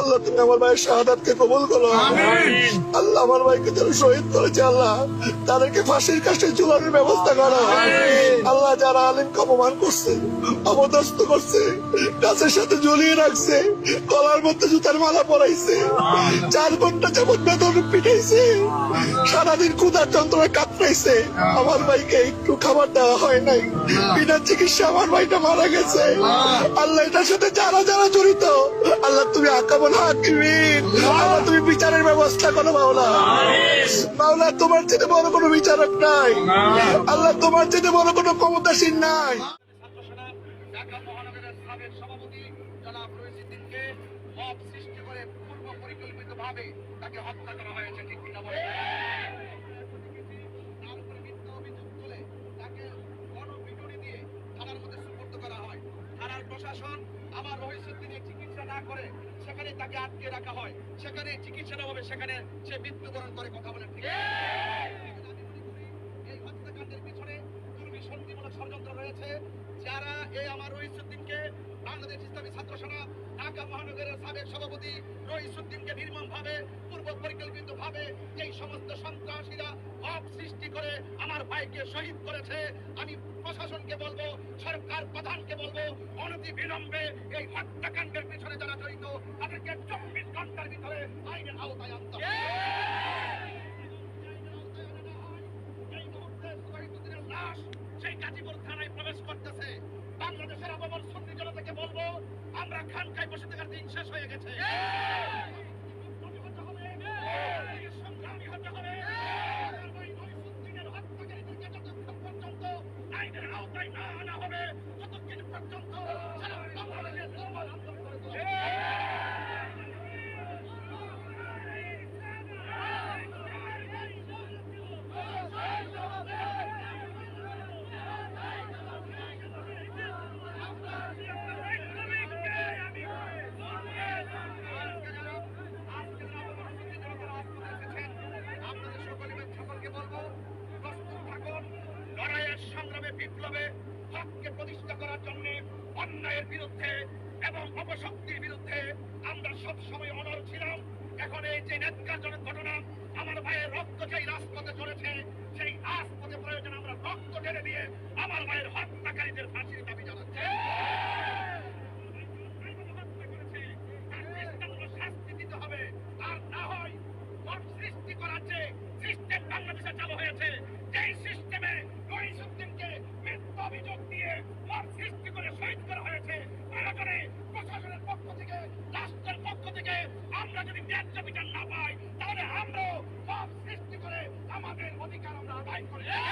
আল্লাহ তুমি আমার ভাইয়ের শাহাদাতকে কবুল করো। আল্লাহ আমার ভাইকে যারা শহীদ করেছে আল্লাহ। তাদেরকে ফাঁসির কাছে ঝুলানোর ব্যবস্থা করো। আল্লাহ যারা আলিমকে অপমান করছে অবদস্ত করছে গাছের সাথে ঝুলিয়ে রাখছে গলার মধ্যে জুতার মালা পরাইছে চার ঘণ্টা যাবত বেতন পিটাইছে সারাদিন ক্ষুধার যন্ত্রণায় কাতরাইছে আমার ভাইকে একটু খাবার দেওয়া হয় নাই। বিনা চিকিৎসা আমার ভাইটা মারা গেছে। আল্লাহ। এটার সাথে যারা যারা জড়িত আল্লাহ তুমি তুমি? বিচারের ব্যবস্থা করো, মাওলা। মাওলা, তোমার চেয়ে বড় কোনো বিচারক নাই। আল্লাহ, তোমার চেয়ে বড় কোনো ক্ষমতাসীন নাই। সৃষ্টি করে পূর্ব চিকিৎসা না করে সেখানে তাকে আটকে রাখা হয়। সেখানে চিকিৎসা না হবে, সেখানে সে মৃত্যুবরণ করে কথা বলে। ঠিক এই হত্যাকাণ্ডের পিছনে দুর্বিসন্ধিমূলক ষড়যন্ত্র রয়েছে। যারা এই আমার রহিসুদ্দিনকে বাংলাদেশ ইসলামী ছাত্র সেনা, ঢাকা মহানগরের সাবেক সভাপতি রহিসুদ্দিনকে নির্মম ভাবে পূর্ব পরিকল্পিত ভাবে এই সমস্ত সন্ত্রাসীরা ভাব সৃষ্টি করে আমার ভাইকে শহীদ করেছে। আমি প্রশাসনকে বলব, সরকার প্রধানকে বলব অনতি বিলম্বে এই হত্যাকাণ্ডের পিছনে যারা জড়িত, তাদেরকে চব্বিশ ঘণ্টার ভিতরে আইনের আওতায় আনতে লাশ সেই গাজীপুর থানায় প্রবেশ করতেছে। বাংলাদেশের আবহাওয়ার সন্ধি জনতাকে বলব, আমরা খানকায় বসে থাকার দিন শেষ হয়ে গেছে। দেশ সংগ্রামে বিপ্লবে হককে প্রতিষ্ঠা করার জন্য অন্যায়ের বিরুদ্ধে এবং অপশক্তির বিরুদ্ধে আমরা সব সময় অনর ছিলাম। এখন এই যে নেতকারজনক ঘটনা, আমার ভাইয়ের রক্ত যেই রাজপথে চলেছে সেই রাজপথে প্রয়োজন আমরা রক্ত ঢেলে দিয়ে আমার ভাইয়ের হত্যাকারীদের ফাঁসির দাবি জানাচ্ছে। শাস্তি দিতে হবে। আর না হয় সৃষ্টি করার যে সিস্টেম বাংলাদেশে চালু হয়ে আমাদের অধিকার আমরা আদায় করে।